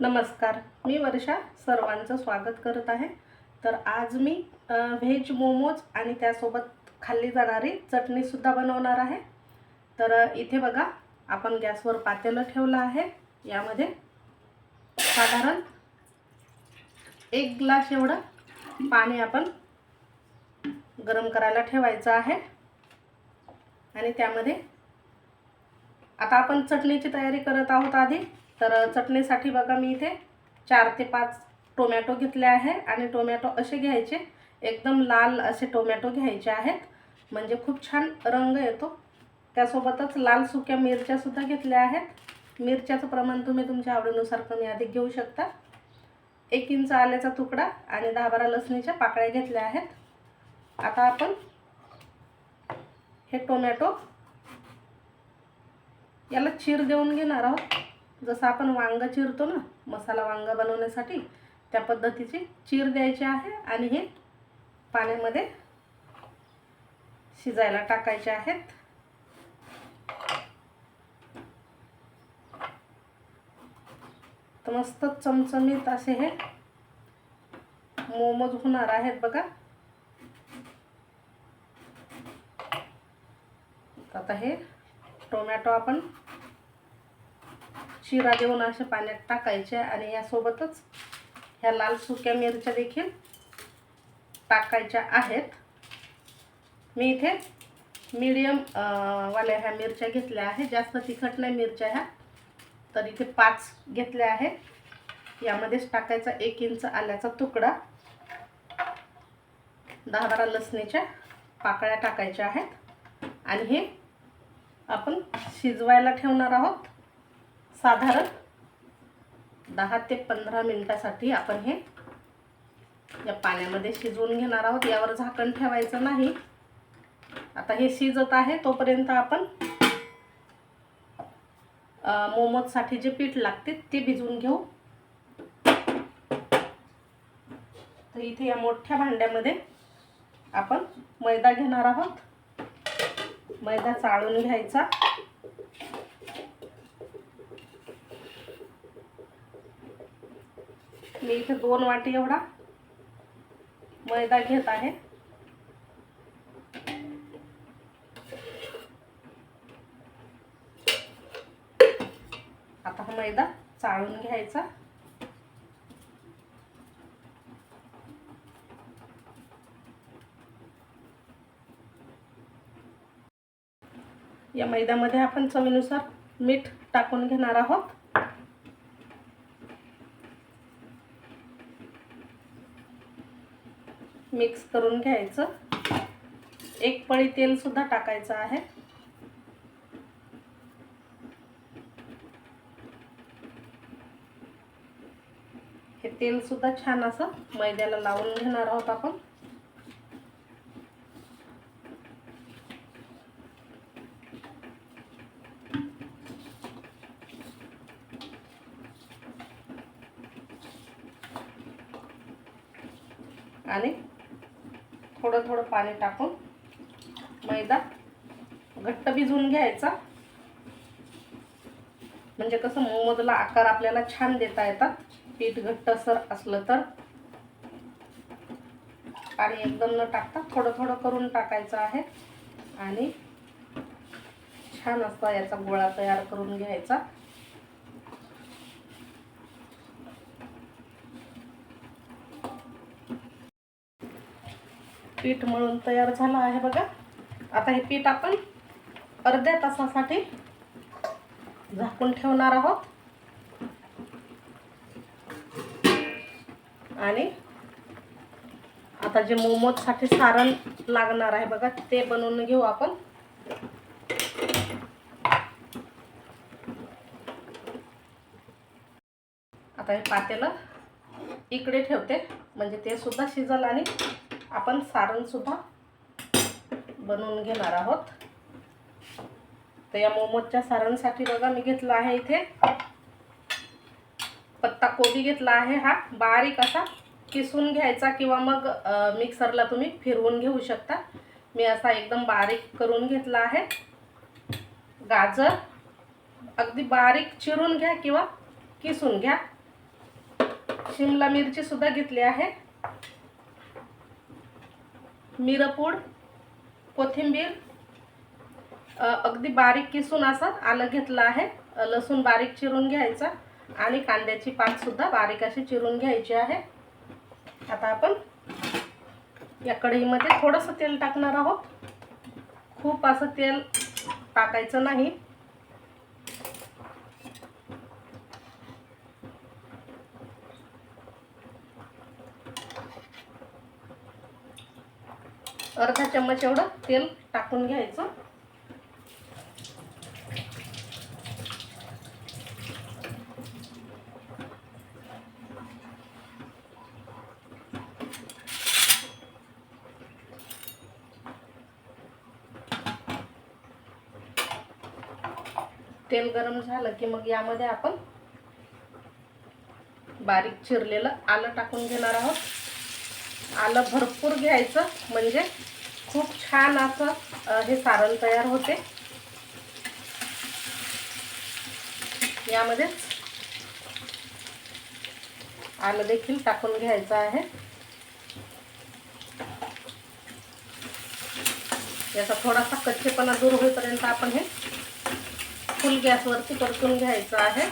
नमस्कार मी वर्षा सर्वांचं स्वागत करत आहे. तर आज मी व्हेज मोमोज आणि त्यासोबत खाल्ली जाणारी चटणीसुद्धा बनवणार आहे. तर इथे बघा आपण गॅसवर पातेलं ठेवलं आहे. यामध्ये साधारण एक ग्लास एवढं पाणी आपण गरम करायला ठेवायचं आहे. आणि त्यामध्ये आता आपण चटणीची तयारी करत आहोत आधी. तर चटणीसाठी बघा मी इथे चार ते पाच टोमॅटो घेतले आहे आणि टोमॅटो असे घ्यायचे. एकदम लाल असे टोमॅटो घ्यायचे आहेत. म्हणजे खूप छान रंग येतो. त्यासोबतच लाल सुक्या मिरच्यासुद्धा घेतल्या आहेत. मिरच्याचं प्रमाण तुम्ही तुमच्या आवडीनुसार कमी अधिक घेऊ शकता. एक इंच आल्याचा तुकडा आणि दहा बारा लसणीच्या पाकळ्या घेतल्या आहेत. आता आपण हे टोमॅटो याला चीर देऊन घेणार आहोत. जसं आपण वांग चिरतो ना मसाला वांग बनवण्यासाठी त्या पद्धतीची चीर द्यायची आहे आणि हे पाण्यामध्ये शिजायला टाकायचे आहेत. तर मस्त चमचमीत असे हे मोमोज होणार आहेत बघा. आता हे टोमॅटो आपण शिरा देऊन असे पाण्यात टाकायचे आणि यासोबतच ह्या लाल सुक्या मिरच्या देखील टाकायच्या आहेत. मी इथे मीडियम वाल्या ह्या मिरच्या घेतल्या आहेत. जास्त तिखट नाही मिरच्या ह्या. तर इथे पाच घेतल्या आहेत. यामध्येच टाकायचा एक इंच आल्याचा तुकडा. दहा बारा लसणीच्या पाकळ्या टाकायच्या आहेत. आणि हे आपण शिजवायला ठेवणार आहोत. साधारण दहा ते पंधरा मिनटासाठी आपण हे या पाण्यामध्ये शिजवून घेणार आहोत. यावर झाकण ठेवायचं नाही. आता हे शिजत आहे तोपर्यंत आपण मोमोजसाठी जे पीठ लागते ते भिजवून घेऊ. तर इथे या मोठ्या भांड्यामध्ये आपण मैदा घेणार आहोत. मैदा चाळून घ्यायचा. मी इथे दोन वाटी एवढा मैदा घेत आहे. आता हा मैदा चाळून घ्यायचा. या मैद्यामध्ये आपण चवीनुसार मीठ टाकून घेणार आहोत. मिक्स करून घ्यायचं. एक पळी तेल सुद्धा टाकायचं आहे. हे तेल सुद्धा छान असं मैद्याला लावून घेणार आहोत आपण आणि थोडं थोडं पाणी टाकून मैदा घट्ट भिजवून घ्यायचा. म्हणजे कसं मोमोजला आकार आपल्याला छान देता येतात. पीठ घट्टसर असलं तर. पाणी एकदम न टाकता थोडं थोडं करून टाकायचं आहे. आणि छान असा याचा गोळा तयार करून घ्यायचा. पीठ मळून तयार झालं आहे बघा. आता हे पीठ आपण अर्ध्या तासासाठी झाकून ठेवणार आहोत. आणि आता जे मोमोजसाठी सारण लागणार आहे बघा ते बनवून घेऊ आपण. आता हे पातेलं इकडे ठेवते म्हणजे ते सुद्धा शिजल आणि आपण सारणसुद्धा बनवून घेणार आहोत. तर या मोमोजच्या सारणसाठी बघा मी घेतला आहे इथे. पत्ता कोबी घेतला आहे हा. बारीक असा किसून घ्यायचा किंवा मग मिक्सरला तुम्ही फिरवून घेऊ शकता. मी असा एकदम बारीक करून घेतला आहे. गाजर अगदी बारीक चिरून घ्या किंवा किसून घ्या. शिमला मिरची सुद्धा घेतली आहे. मिरपूड कोथिंबीर अगदी बारीक किसून असं आलं घेतलं आहे. लसूण बारीक चिरून घ्यायचा आणि कांद्याची पातसुद्धा बारीक अशी चिरून घ्यायची आहे. आता आपण या कढईमध्ये थोडंसं तेल टाकणार आहोत. खूप असं तेल टाकायचं नाही. अर्धा चम्मच एवढं तेल टाकून घ्यायचं. तेल गरम झालं की मग यामध्ये आपण बारीक चिरलेलं आलं टाकून घेणार आहोत. आलं भरपूर घ्यायचं म्हणजे छान असं हे सारण तयार होते. यामध्ये आलं देखील टाकून घ्यायचं आहे. याचा थोडासा कच्चेपणा दूर होईपर्यंत आपण हे फुल गॅसवरती परतून घ्यायचं आहे.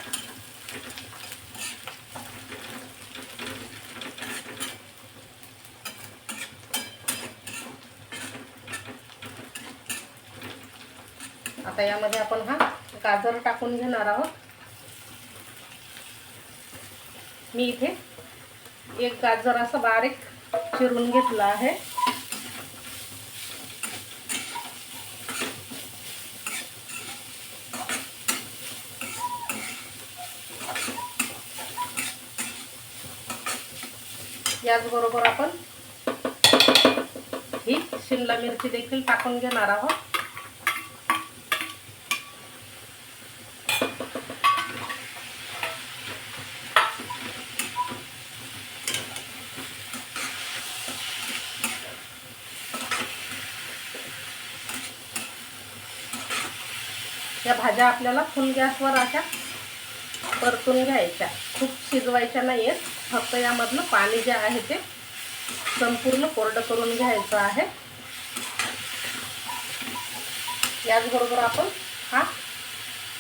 आता यामध्ये आपण हा गाजर टाकून घेणार आहोत. मी इथे एक गाजर असं बारीक चिरून घेतलं आहे. याचबरोबर आपण ही शिमला मिरची देखील टाकून घेणार आहोत. या भाज्या आपल्याला फुल गॅसवर अशा परतून घ्यायच्या. खूप शिजवायच्या नाही आहेत फक्त यामधलं पाणी जे आहे ते संपूर्ण कोरडं करून घ्यायचं आहे. याचबरोबर आपण हा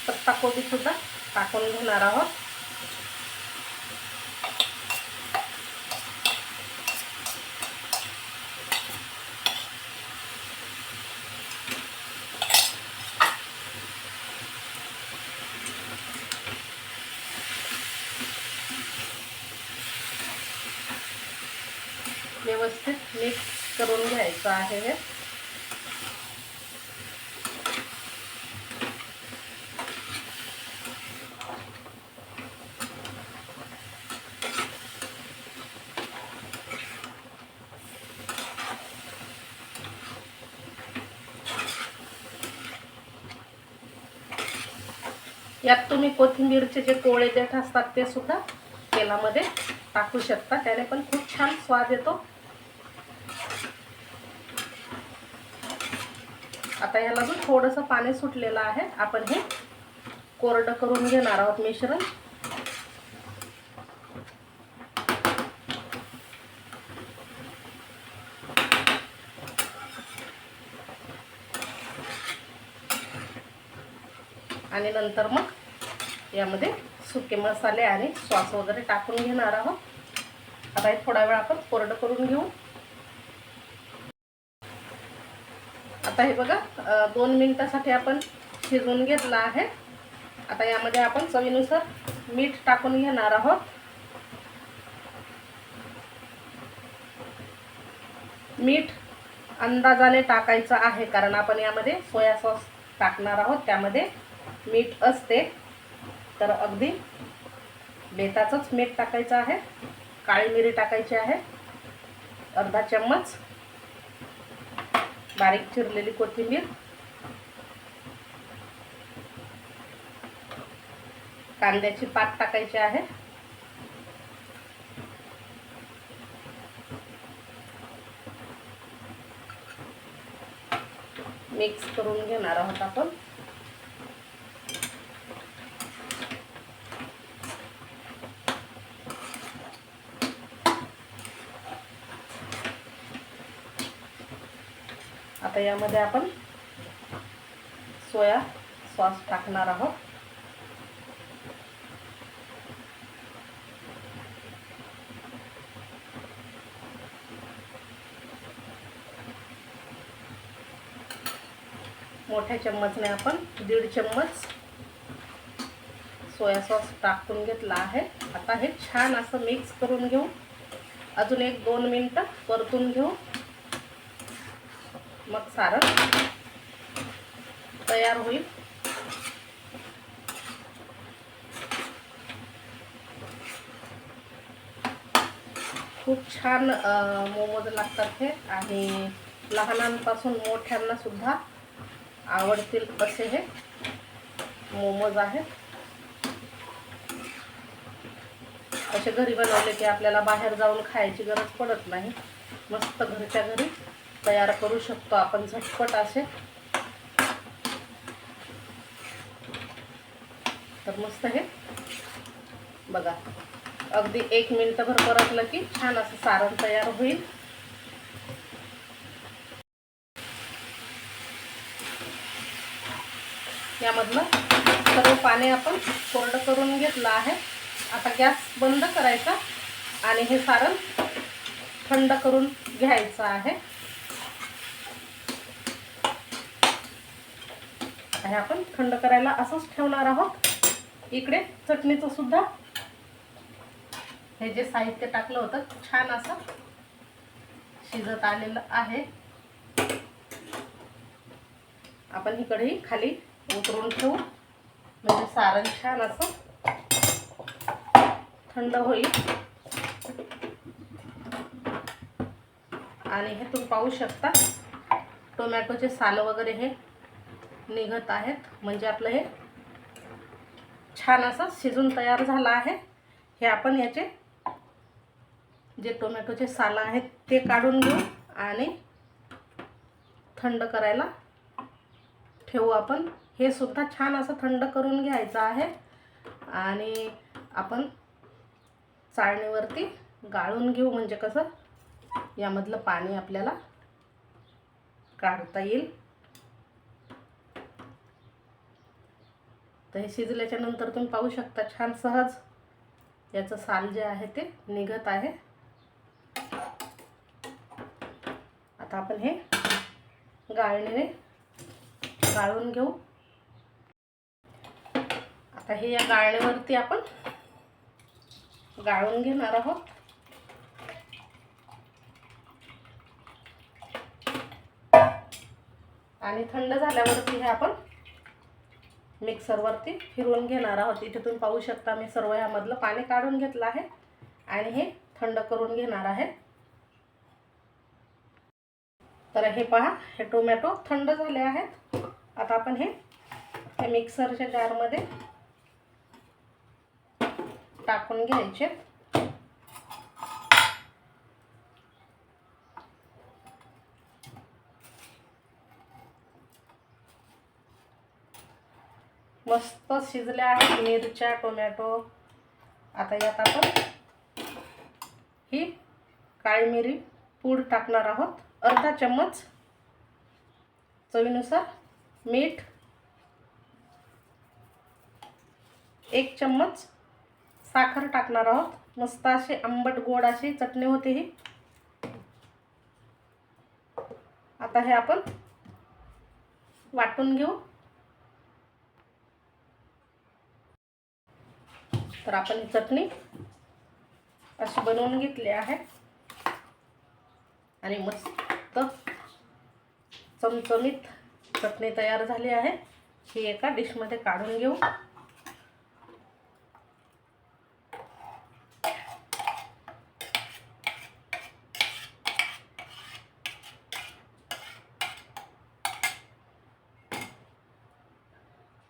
पत्ताकोबी सुद्धा टाकून घेणार आहोत. व्यवस्थित मिक्स करून घ्यायचं आहे हे. यात तुम्ही कोथिंबीरचे जे कोळे देठ असतात ते सुद्धा तेलामध्ये टाकू शकता. त्याने पण खूप छान स्वाद येतो. आता ह्याला जो थोडंसं पाणी सुटलेलं आहे आपण हे कोरडं करून घेणार आहोत मिश्रण. आणि नंतर मग यामध्ये सुके मसाले आणि सॉस वगैरे टाकून घेणार आहोत. आता हे थोडा वेळ आपण कोरडं करून घेऊ. आता हे बघा दोन मिनटासाठी आपण शिजवून घेतलं आहे. आता यामध्ये आपण चवीनुसार मीठ टाकून घेणार आहोत. मीठ अंदाजाने टाकायचं आहे कारण आपण यामध्ये सोया सॉस टाकणार आहोत. त्यामध्ये मीठ असते. तर अगदी बेताचंच मीठ टाकायचं आहे. काळी मिरी टाकायची आहे. अर्धा चम्मच. बारीक चिरलेली कोथिंबीर. कांद्याची पात टाकायची आहे. मिक्स करून घेणार आहोत आपण. यामध्ये आपण सोया सॉस टाकणार आहोत. मोठ्या चम्मचने आपण दीड चम्मच सोया सॉस टाकून घेतला आहे. आता हे छान असं मिक्स करून घेऊ. अजून एक दोन मिनटं परतून घेऊ. मग सारं तयार होईल. खूप छान मोमोज लागतात हे आणि लहानांपासून मोठ्यांना सुद्धा आवडतील असे हे मोमोज आहेत. असे घरी बनवले की आपल्याला बाहेर जाऊन खायची गरज पडत नाही. मस्त घरच्या घरी. तयार करू शकतो आपण झटपट असे. तर मस्त हे. बघा अगदी एक मिनटभर परतलं की छान असं सारण तयार होईल. यामधलं सर्व पाणी आपण कोरडं करून घेतलं आहे. आता गॅस बंद करायचा आणि हे सारण थंड करून घ्यायचं आहे. हे आपण. थंड करायला असंच ठेवणार आहोत. इकडे चटणीचं सुद्धा. हे जे साहित्य टाकलं होतं छान असं शिजत आलेलं आहे. आपण ही कढई खाली उतरून ठेवू. म्हणजे सारण छान असं थंड होईल. आणि हे तुम्ही पाहू शकता. टोमॅटोचे साल वगैरे हे निघत आहेत. म्हणजे आपलं हे छान असं शिजून तयार झालं आहे. हे आपण याचे जे टोमॅटोचे सालं आहेत ते काढून घेऊ आणि थंड करायला ठेवू आपण. हे सुद्धा छान असं थंड करून घ्यायचं आहे. आणि आपण चाळणीवरती गाळून घेऊ. म्हणजे कसं? यामधलं पाणी आपल्याला काढता येईल. तर हे शिजल्याच्या नंतर तुम्ही पाहू शकता छान सहज याचं साल जे आहे ते निघत आहे. आता आपण हे गाळणीने गाळून घेऊ. आता हे या गाळणीवरती आपण गाळून घेणार आहोत. आणि थंड झाल्यावरती हे आपण मिक्सरवरती फिरवून घेणार आहोत. इथे तुम्ही पाहू शकता मी सर्व ह्यामधलं पाणी काढून घेतलं आहे आणि हे थंड करून घेणार आहे. तर हे पहा हे टोमॅटो थंड झाले आहेत. आता आपण हे मिक्सरच्या जारमध्ये टाकून घ्यायचे. मस्त शिजल्या आहेत मिरच्या टोमॅटो. आता यात आपण ही काळी मिरी पूड टाकणार आहोत. अर्धा चम्मच चवीनुसार मीठ. एक चम्मच साखर टाकणार आहोत. मस्त अशी आंबट गोड अशी चटणी होते ही. आता हे आपण वाटून घेऊ. तर आपण ही चटणी अशी बनवून घेतली आहे. आणि मस्त चमचमीत चटणी तयार झाली आहे. ही एका डिशमध्ये काढून घेऊ.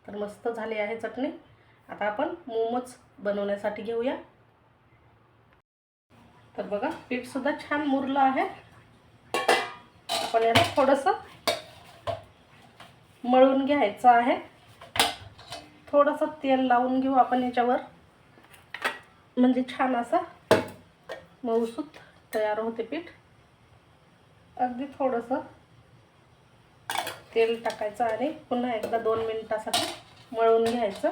तर मस्त झाली आहे चटणी. आता आपण मोमोज बनवण्यासाठी घेऊया. तर बघा पीठसुद्धा छान मुरलं आहे. आपण याला थोडंसं मळून घ्यायचं आहे. थोडंसं तेल लावून घेऊ आपण याच्यावर. म्हणजे छान असा मऊसूत तयार होते पीठ. अगदी थोडंसं तेल टाकायचं आणि पुन्हा एकदा दोन मिनिटासाठी मळून घ्यायचं.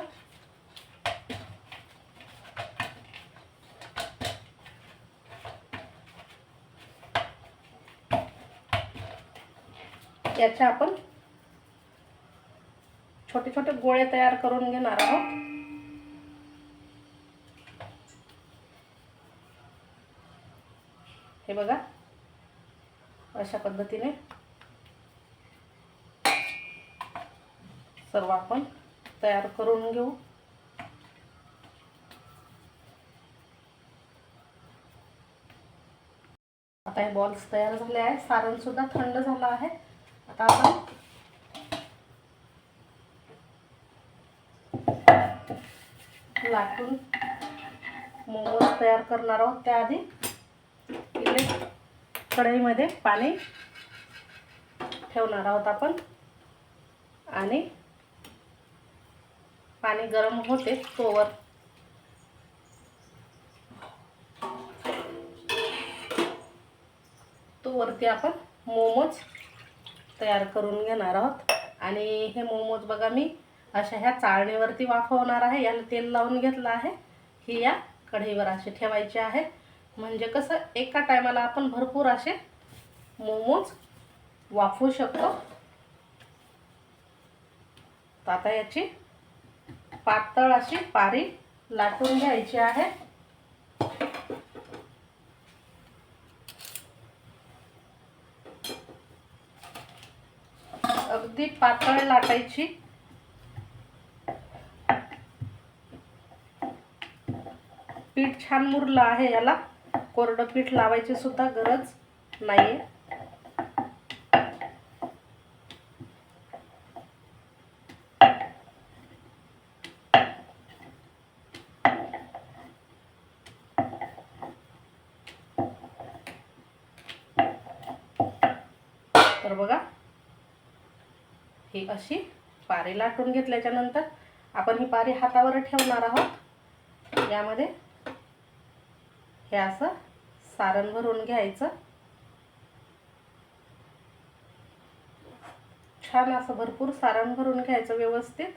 याच्या आपण छोटे छोटे गोळे तयार करून घेणार आहोत. हे बघा अशा पद्धतीने सर्व आपण तयार करून घेऊ. आता हे बॉल्स तयार झाले आहे सारण सुद्धा थंड झालं आहे. आता आपण लाटून मोमोज तयार करणार आहोत त्याआधी. इकडे कढईमध्ये पाणी ठेवणार आहोत आपण. आणि पाणी गरम होते तोवर. तोवरती आपण मोमोज तयार करून घेणार आहोत. आणि हे मोमोज बघा मी अशा ह्या चाळणीवरती वाफवणार आहे. याला तेल लावून घेतलं आहे. ही या कढईवर असे ठेवायचे आहे. म्हणजे कसं एका टायमाला आपण भरपूर असे मोमोज वाफवू शकतो. तर आता याची पातळ अशी पारी लाटून घ्यायची आहे. अगदी पातळ लाटायची. पीठ छान मुरलं आहे याला. कोरडं पीठ लावायची सुद्धा गरज नाहीये तर बघा ही अशी पारी लाटून घेतल्याच्या नंतर आपण ही पारी हातावर ठेवणार आहोत. यामध्ये हे असं सारण भरून घ्यायचं. छान असं भरपूर सारण भरून घ्यायचं व्यवस्थित.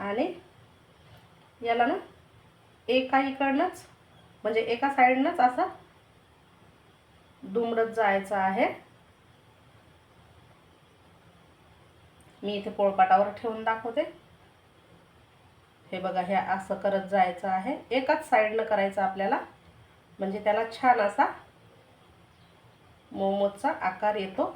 आणि याला ना एका इकडनंच म्हणजे एका साईडनंच असं दुमडत जायचं आहे. मी इथे पोळपाटावर ठेवून दाखवते. हे बघा हे असं करत जायचं आहे. एकाच साईडनं करायचं आपल्याला. म्हणजे त्याला छान असा मोमोजचा आकार येतो.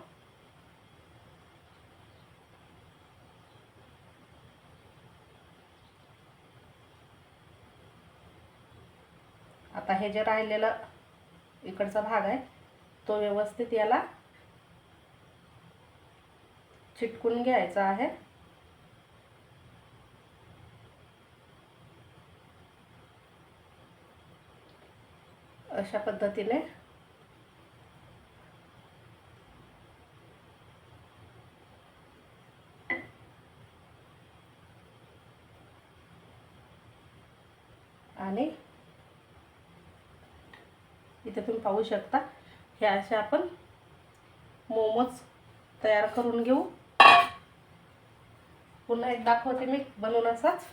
आता हे जे राहिलेलं इकडचा भाग आहे तो व्यवस्थित याला चिटकून घ्यायचा आहे. अशा पद्धतीने. आणि इथे तुम्ही पाहू शकता हे असे आपण मोमोज तयार करून घेऊ. पुन्हा एक दाखवते मी बनवून असाच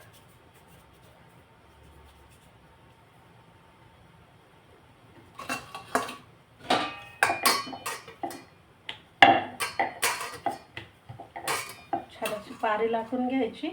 छान अशी पारी लाटून घ्यायची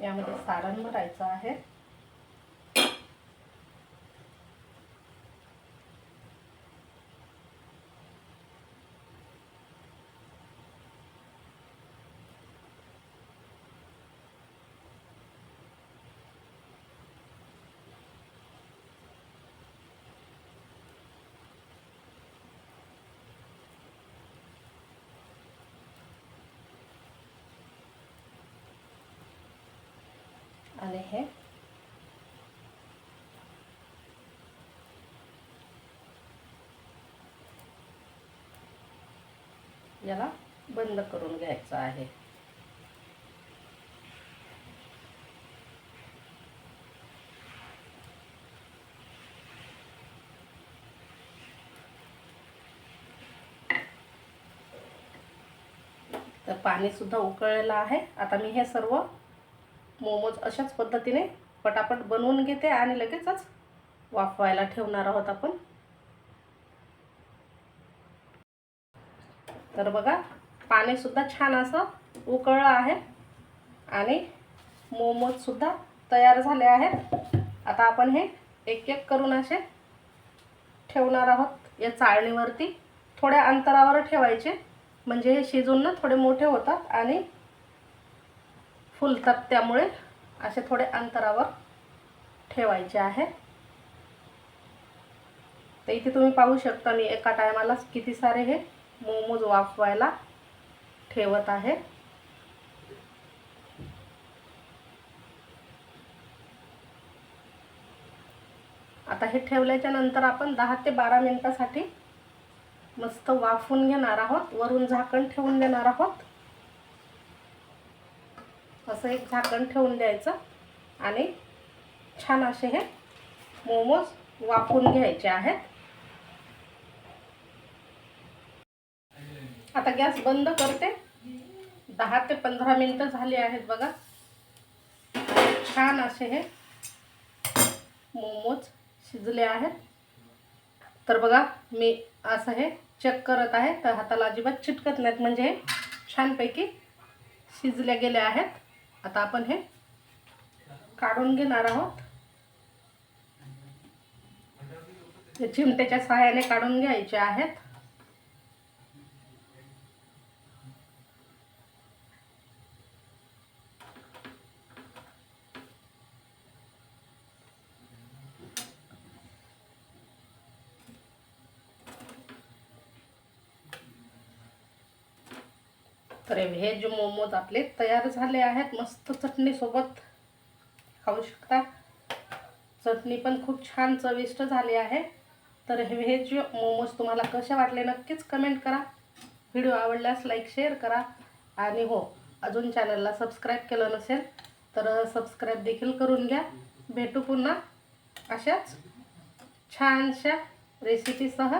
यामध्ये करायचं आहे. आणि हे. याला बंद करून घ्यायचं आहे. तर पाणीसुद्धा उकळलेलं आहे. आता मी हे सर्व मोमोज अशाच पद्धतीने पटापट बनवून घेते आणि लगेचच वाफवायला ठेवणार आहोत आपण. तर बघा पाणीसुद्धा छान असं उकळलं आहे आणि मोमोजसुद्धा तयार झाले आहेत. आता आपण हे एक एक करून असे ठेवणार आहोत. या चाळणीवरती थोड्या अंतरावर ठेवायचे. म्हणजे हे शिजून ना थोडे मोठे होतात आणि फुलतात त्यामुळे असे थोडे अंतरावर ठेवायचे आहे. तर इथे तुम्ही पाहू शकता मी एका टायमालाच किती सारे हे मोमोज वाफवायला ठेवत आहे. आता हे ठेवल्याच्या नंतर आपण दहा ते बारा मिनिटासाठी मस्त वाफून घेणार आहोत वरून झाकण ठेवून देणार आहोत. असं एक झाकण ठेवून द्यायचं आणि छान असे हे मोमोज वाफून घ्यायचे आहेत. आता गॅस बंद करते. दहा ते पंधरा मिनटं झाली आहेत बघा. छान असे हे मोमोज शिजले आहेत. तर बघा मी असं हे चेक करत आहे. तर हाताला अजिबात चिटकत नाहीत. म्हणजे छानपैकी शिजल्या गेल्या आहेत. आता आपण हे काढून घेणार आहोत. चिमट्याच्या सहाय्याने काढून घ्यायचे आहेत. तर व्हेज मोमोज आपले तयार झाले आहेत मस्त चटणीसोबत खाऊ शकता. चटणी पण खूप छान चविष्ट झाली आहे. तर हे व्हेज मोमोज तुम्हाला कसे वाटले नक्कीच कमेंट करा. व्हिडिओ आवडल्यास लाईक शेअर करा. आणि हो अजून चॅनलला सबस्क्राईब केलं नसेल तर सबस्क्राईब देखील करून घ्या. भेटू पुन्हा अशाच छानशा रेसिपीसह